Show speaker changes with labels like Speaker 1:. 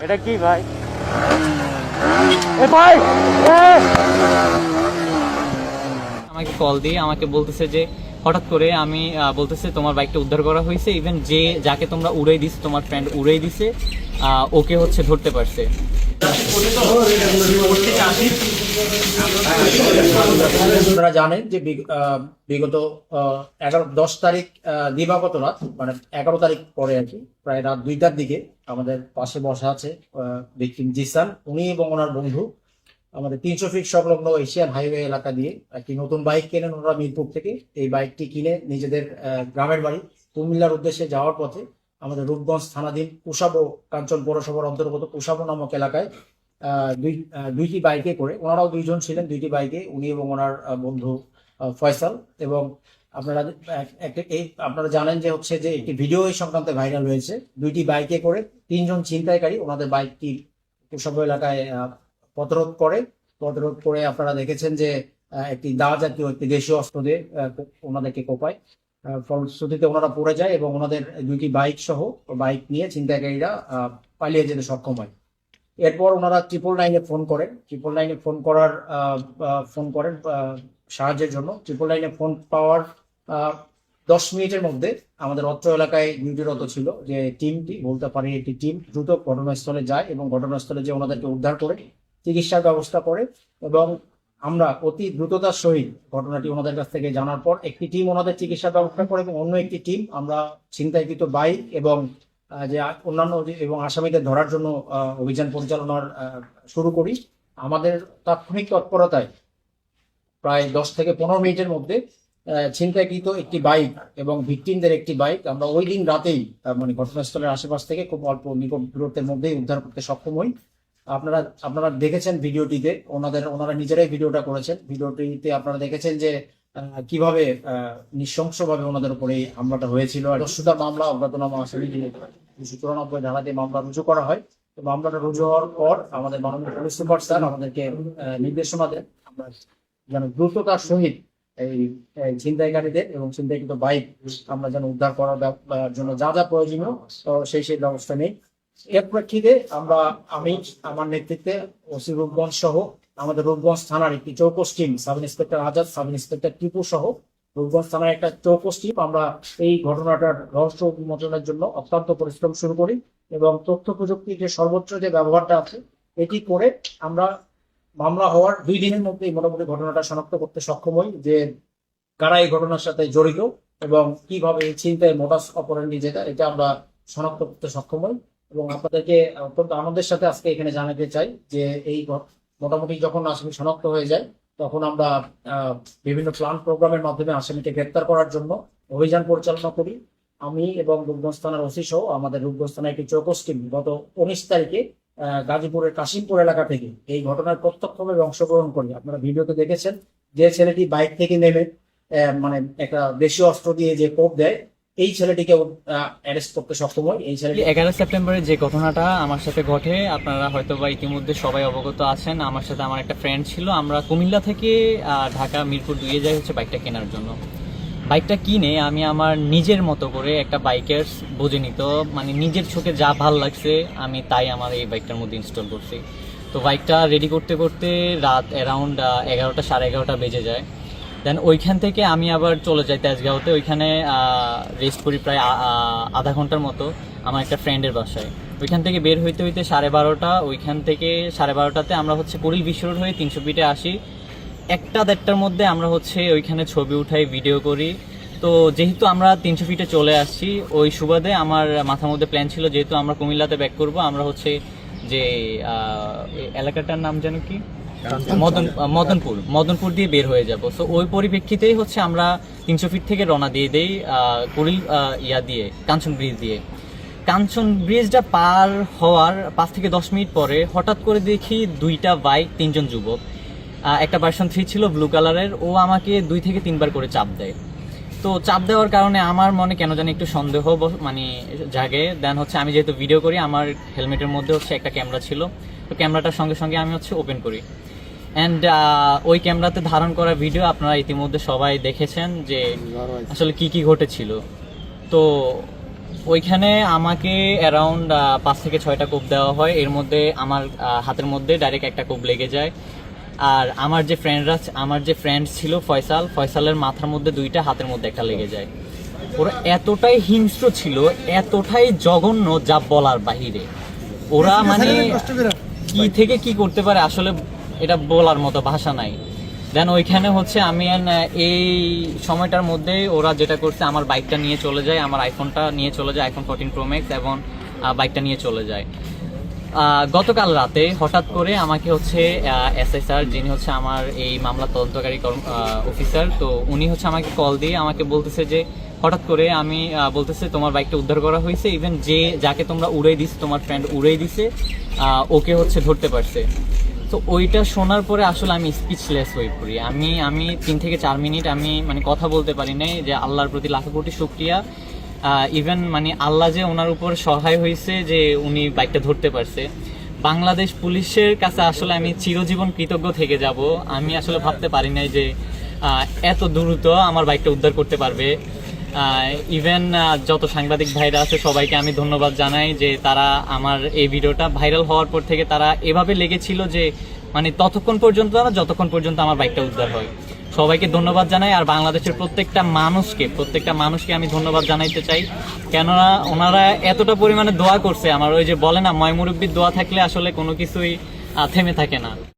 Speaker 1: এটা কি ভাই? এ ভাই
Speaker 2: আমাকে কল দিয়ে আমাকে বলতেছে যে হঠাৎ করে আমি আহ, বলতেছে তোমার বাইকটা উদ্ধার করা হয়েছে ইভেন যে যাকে তোমরা উড়াই দিছে তোমার ফ্রেন্ড উড়াই দিছে আহ, ওকে হচ্ছে ধরতে পারছে।
Speaker 3: আপনারা জানেন যে আহ, বিগত আহ, এগারো দশ তারিখ আহ, দিবাগত রাত মানে এগারো তারিখ পরে আর কি প্রায় রাত দুইটার দিকে আমাদের পাশে বসা আছে ভিকটিম জিসান। উনি এবং ওনার বন্ধু। আমাদের তিনশো ফিট সংলগ্ন এশিয়ান হাইওয়ে এলাকা দিয়ে একটি নতুন বাইক কেনেন ওনারা মিরপুর থেকে। এই বাইকটি কিনে নিজেদের গ্রামের বাড়ি কুমিল্লার উদ্দেশ্যে যাওয়ার পথে আমাদের রূপগঞ্জ থানাধীন কুসাবো কাঞ্চন পৌরসভার অন্তর্গত কুসাবো নামক এলাকায় দুই দুইটি বাইকে করে, ওনারাও দুইজন ছিলেন। দুইটি বাইকে উনি এবং ওনার বন্ধু ফয়সাল এবং আপনারা এই আপনারা জানেন যে হচ্ছে যে একটি ভিডিও এই সংক্রান্তে ভাইরাল হয়েছে। দুইটি বাইকে করে তিনজন ছিনতাইকারী ওনাদের বাইকটি কুসাব এলাকায় পথরোধ করে। পথরোধ করে আপনারা দেখেছেন যে একটি দা জাতীয়, একটি দেশীয় অস্ত্র দিয়ে ওনাদেরকে কোপায়। ফলশ্রুতিতে ওনারা পড়ে যায় এবং ওনাদের দুইটি বাইক সহ বাইক নিয়ে ছিনতাইকারীরা পালিয়ে যেতে সক্ষম হয়। এরপর ওনারা ট্রিপল নাইনে ফোন করেন। ট্রিপল নাইনে ফোন করার ফোন করেন সাহায্যের জন্য। ট্রিপল নাইনে ফোন পাওয়ার দশ মিনিটের মধ্যে আমাদের অত্র এলাকায় ডিউটিরত ছিল যে টিমটি, বলতে পারি একটি টিম, দ্রুত ঘটনাস্থলে যায় এবং ঘটনাস্থলে যে ওনাদেরকে উদ্ধার করে, চিকিৎসার ব্যবস্থা করে এবং আমরা অতি দ্রুততার সহিত ঘটনাটি ওনাদের কাছ থেকে জানার পর একটি টিম ওনাদের চিকিৎসার ব্যবস্থা করে এবং অন্য একটি টিম আমরা ছিনতাইকৃত বাইক এবং যে অন্যান্য এবং আসামিদের ধরার জন্য অভিযান পরিচালনার শুরু করি। আমাদের তাৎক্ষণিক তৎপরতায় প্রায় দশ থেকে পনেরো মিনিটের মধ্যে ছিনতাইকৃত একটি বাইক এবং ভিকটিমদের একটি বাইক আমরা ওই দিন রাতেই মানে ঘটনাস্থলের আশেপাশ থেকে খুব অল্প নিকট দূরত্বের মধ্যেই উদ্ধার করতে সক্ষম হই। আপনারা আপনারা দেখেছেন ভিডিওটিতে, ওনাদের, ওনারা নিজেরাই ভিডিওটা করেছেন। ভিডিওটিতে আপনারা দেখেছেন যে কীভাবে নৃশংসভাবে ওনাদের উপরে এই হামলাটা হয়েছিল। আর দস্যুতার মামলা, অজ্ঞাতনামা আসামি দুশো চুরানব্বই ধারাতে মামলা রুজু করা হয়। তো মামলাটা রুজু হওয়ার পর আমাদের মাননীয় পুলিশ সুপার স্যার আমাদেরকে নির্দেশনা দেন। আমরা যেন দ্রুততার সহিত এই ছিনতাইকারীদের এবং ছিনতাইকৃত বাইক আমরা যেন উদ্ধার করার জন্য যা যা প্রয়োজনীয়, তো সেই সেই ব্যবস্থা নেই। এর প্রেক্ষিতে আমরা, আমি, আমার নেতৃত্বে ওসি রূপগঞ্জ সহ, আমাদের রূপগঞ্জ থানার একটি চৌকস team, sub inspector Azad, sub inspector Tipu সহ, রূপগঞ্জ থানার একটা চৌকস টিম, আমরা এই ঘটনাটার রহস্য উন্মোচনের জন্য অত্যন্ত পরিশ্রম শুরু করি এবং তথ্য প্রযুক্তির যে সর্বোচ্চ যে ব্যবহারটা আছে, এটি করে আমরা মামলা হওয়ার দুই দিনের মধ্যেই মোটামুটি ঘটনাটা শনাক্ত করতে সক্ষম হই যে কারা এই ঘটনার সাথে জড়িত এবং কীভাবে এই চিন্তায় মোটাস অপরান্ডি যেটা, এটা আমরা শনাক্ত করতে সক্ষম হই। এবং আপনাদেরকে অত্যন্ত আনন্দের সাথে আজকে এখানে জানাতে চাই যে এই মোটামুটি যখন আসামি শনাক্ত হয়ে যায়, তখন আমরা বিভিন্ন প্ল্যান প্রোগ্রামের মাধ্যমে আসামিকে গ্রেপ্তার করার জন্য অভিযান পরিচালনা করি। আমি এবং রূপগঞ্জ থানার ওসি সহ আমাদের রূপগঞ্জ থানার একটি চৌকস টিম গত উনিশ তারিখে গাজীপুরের কাশিমপুর এলাকা থেকে এই ঘটনার প্রত্যক্ষভাবে অংশগ্রহণ করি। আপনারা ভিডিওতে দেখেছেন যে ছেলেটি বাইক থেকে নেমে মানে একটা দেশীয় অস্ত্র দিয়ে যে কোপ দেয়, এই ছেলেটিকে অ্যারেস্ট করতে সক্ষম হয়। এই ছেলেটি
Speaker 2: এগারো সেপ্টেম্বরে যে ঘটনাটা আমার সাথে ঘটে, আপনারা হয়তো বা ইতিমধ্যে সবাই অবগত আছেন। আমার সাথে আমার একটা ফ্রেন্ড ছিল। আমরা কুমিল্লা থেকে ঢাকা মিরপুর দুয়ে যাই হচ্ছে বাইকটা কেনার জন্য। বাইকটা কিনে আমি আমার নিজের মতো করে একটা বাইকের বুঝে নিত। মানে নিজের চোখে যা ভালো লাগছে, আমি তাই আমার এই বাইকটার মধ্যে ইনস্টল করছি। তো বাইকটা রেডি করতে করতে রাত অ্যারাউন্ড এগারোটা, সাড়ে এগারোটা বেজে যায়। দেন ওইখান থেকে আমি আবার চলে যাই তেজগাঁওতে। ওইখানে রেস্ট করি প্রায় আধা ঘণ্টার মতো আমার একটা ফ্রেন্ডের বাসায়। ওইখান থেকে বের হইতে হইতে সাড়ে বারোটা, ওইখান থেকে সাড়ে বারোটাতে আমরা হচ্ছে কুড়িল রোড হয়ে তিনশো ফিটে আসি। একটা দেড়টার মধ্যে আমরা হচ্ছে ওইখানে ছবি উঠাই ভিডিও করি। তো যেহেতু আমরা তিনশো ফিটে চলে আসছি ওই সুবাদে আমার মাথার মধ্যে প্ল্যান ছিল যেহেতু আমরা কুমিল্লাতে ব্যাক করব আমরা হচ্ছে যে এলাকাটার নাম যেন কি? মদন মদনপুর মদনপুর দিয়ে বের হয়ে যাব। সো ওই পরিপ্রেক্ষিতেই হচ্ছে আমরা তিনশো ফিট থেকে রওনা দিয়ে দেই কুড়িল ইয়া দিয়ে কাঞ্চন ব্রিজ দিয়ে। কাঞ্চন ব্রিজটা পার হওয়ার পাঁচ থেকে দশ মিনিট পরে হঠাৎ করে দেখি দুইটা বাইক তিনজন যুবক। একটা ভার্সন থ্রি ছিল ব্লু কালারের ও আমাকে দুই থেকে তিনবার করে চাপ দেয়। তো চাপ দেওয়ার কারণে আমার মনে কেন জানি একটু সন্দেহ মানে জাগে। দেন হচ্ছে আমি যেহেতু ভিডিও করি, আমার হেলমেটের মধ্যে হচ্ছে একটা ক্যামেরা ছিল। তো ক্যামেরাটার সঙ্গে সঙ্গে আমি হচ্ছে ওপেন করি। অ্যান্ড ওই ক্যামেরাতে ধারণ করা ভিডিও আপনারা ইতিমধ্যে সবাই দেখেছেন যে আসলে কি কি ঘটেছিল। তো ওইখানে আমাকে অ্যারাউন্ড পাঁচ থেকে ছয়টা কোপ দেওয়া হয়। এর মধ্যে আমার হাতের মধ্যে ডাইরেক্ট একটা কোপ লেগে যায়। আর আমার যে ফ্রেন্ডরা আমার যে ফ্রেন্ড ছিল ফয়সাল ফয়সালের মাথার মধ্যে দুইটা হাতের মধ্যে একটা লেগে যায়। ওরা এতটাই হিংস্র ছিল এতটাই জঘন্য যা বলার বাহিরে। ওরা মানে কি থেকে কি করতে পারে আসলে এটা বলার মতো ভাষা নাই। দেন ওইখানে হচ্ছে আমি এই সময়টার মধ্যে ওরা যেটা করছে আমার বাইকটা নিয়ে চলে যায় আমার আইফোনটা নিয়ে চলে যায় আইফোন ফোরটিন প্রো ম্যাক্স এবং বাইকটা নিয়ে চলে যায়। গতকাল রাতে হঠাৎ করে আমাকে হচ্ছে এসএসআর, যিনি হচ্ছে আমার এই মামলা তদন্তকারী অফিসার, তো উনি হচ্ছে আমাকে কল দিয়ে আমাকে বলতেছে যে, হঠাৎ করে আমি বলতেছে তোমার বাইকটা উদ্ধার করা হয়েছে ইভেন যে, যাকে তোমরা উড়াই দিছে, তোমার ফ্রেন্ড উড়াই দিছে ওকে হচ্ছে ধরতে পারছে। তো ওইটা শোনার পরে আসলে আমি স্পিচলেস হয়ে পড়ি। আমি আমি তিন থেকে চার মিনিট আমি মানে কথা বলতে পারি নাই যে আল্লাহর প্রতি লাখো কোটি শুক্রিয়া। ইভেন মানে আল্লাহ যে ওনার উপর সহায় হয়েছে যে উনি বাইকটা ধরতে পারছে। বাংলাদেশ পুলিশের কাছে আসলে আমি চিরজীবন কৃতজ্ঞ থেকে যাব। আমি আসলে ভাবতে পারি নাই যে এত দ্রুত আমার বাইকটা উদ্ধার করতে পারবে। ইভেন যত সাংবাদিক ভাইরা আছে, সবাইকে আমি ধন্যবাদ জানাই যে তারা আমার এই ভিডিওটা ভাইরাল হওয়ার পর থেকে তারা এভাবে লেগেছিল যে মানে ততক্ষণ পর্যন্ত যতক্ষণ পর্যন্ত আমার বাইকটা উদ্ধার হয়। সবাইকে ধন্যবাদ জানাই আর বাংলাদেশের প্রত্যেকটা মানুষকে প্রত্যেকটা মানুষকে আমি ধন্যবাদ জানাইতে চাই। কেননা ওনারা এতটা পরিমাণে দোয়া করছে। আমার ওই যে বলে না ময়মুরব্বীর দোয়া থাকলে আসলে কোনো কিছুই থেমে থাকে না।